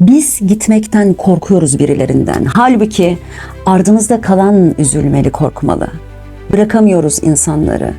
Biz gitmekten korkuyoruz birilerinden. Halbuki ardımızda kalan üzülmeli, korkmalı. Bırakamıyoruz insanları.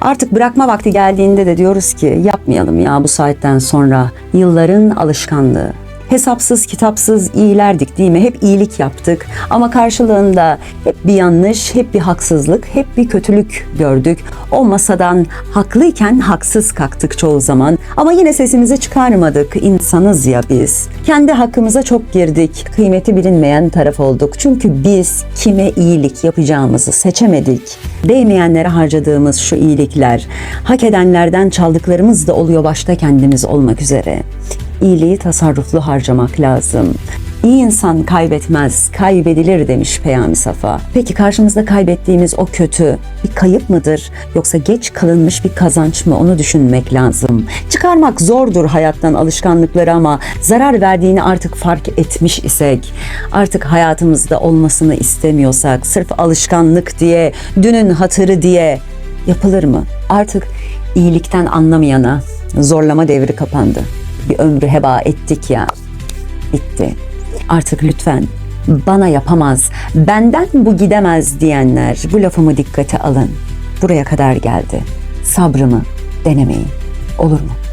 Artık bırakma vakti geldiğinde de diyoruz ki yapmayalım ya bu saatten sonra yılların alışkanlığı. Hesapsız kitapsız iyilerdik değil mi? Hep iyilik yaptık ama karşılığında hep bir yanlış, hep bir haksızlık, hep bir kötülük gördük. O masadan haklıyken haksız kalktık çoğu zaman ama yine sesimizi çıkarmadık. İnsanız ya biz. Kendi hakkımıza çok girdik. Kıymeti bilinmeyen taraf olduk. Çünkü biz kime iyilik yapacağımızı seçemedik. Değmeyenlere harcadığımız şu iyilikler, hak edenlerden çaldıklarımız da oluyor başta kendimiz olmak üzere. İyiliği tasarruflu harcamak lazım. İyi insan kaybetmez, kaybedilir demiş Peyami Safa. Peki karşımızda kaybettiğimiz o kötü bir kayıp mıdır yoksa geç kalınmış bir kazanç mı onu düşünmek lazım. Çıkarmak zordur hayattan alışkanlıkları ama zarar verdiğini artık fark etmiş isek, artık hayatımızda olmasını istemiyorsak, sırf alışkanlık diye, dünün hatırı diye yapılır mı? Artık iyilikten anlamayana zorlama devri kapandı. Bir ömrü heba ettik ya. Bitti. Artık lütfen bana yapamaz, benden bu gidemez diyenler bu lafımı dikkate alın. Buraya kadar geldi. Sabrımı denemeyin. Olur mu?